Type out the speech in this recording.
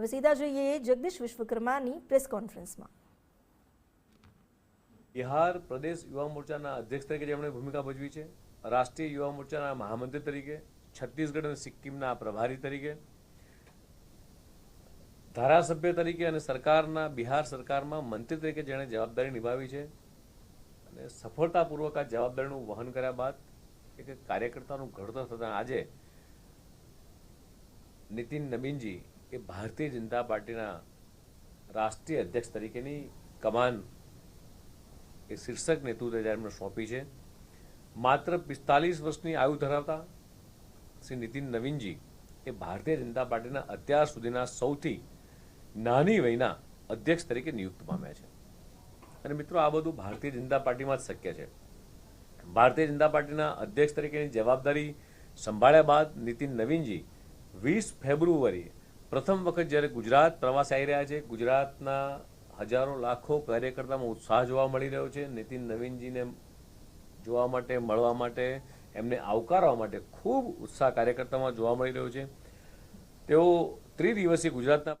હવે સીધા જોઈએ જગદીશ વિશ્વકર્માની પ્રેસ કોન્ફરન્સમાં. બિહાર પ્રદેશ યુવા મોરચાના અધ્યક્ષ તરીકે જેમણે ભૂમિકા ભજવી છે, રાષ્ટ્રીય યુવા મોરચાના મહામંત્રી તરીકે, છત્તીસગઢ અને સિક્કિમના પ્રભારી તરીકે, ધારાસભ્ય તરીકે અને સરકારના, બિહાર સરકારમાં મંત્રી તરીકે જેણે જવાબદારી નિભાવી છે અને સફળતાપૂર્વક આ જવાબદારીનું વહન કર્યા બાદ એક કાર્યકર્તાનું ઘડતર થતાં આજે નીતિન નબીનજી એ ભારતીય જનતા પાર્ટીના રાષ્ટ્રીય અધ્યક્ષ તરીકેની કમાન એ શીર્ષક નેતૃત્વ એમને સોંપી છે. માત્ર પિસ્તાલીસ વર્ષની આયુ ધરાવતા શ્રી નીતિન નવીનજી એ ભારતીય જનતા પાર્ટીના અત્યાર સુધીના સૌથી નાની વયના અધ્યક્ષ તરીકે નિયુક્ત પામ્યા છે. અને મિત્રો, આ બધું ભારતીય જનતા પાર્ટીમાં જ શક્ય છે. ભારતીય જનતા પાર્ટીના અધ્યક્ષ તરીકેની જવાબદારી સંભાળ્યા બાદ નીતિન નવીનજી વીસ ફેબ્રુઆરી પ્રથમ વખત જ્યારે ગુજરાત પ્રવાસે આવી રહ્યા છે, ગુજરાતના હજારો લાખો કાર્યકર્તામાં ઉત્સાહ જોવા મળી રહ્યો છે. નીતિન નવીનજીને જોવા માટે, મળવા માટે, એમને આવકારવા માટે ખૂબ ઉત્સાહ કાર્યકર્તામાં જોવા મળી રહ્યો છે. તેઓ ત્રિદિવસીય ગુજરાતના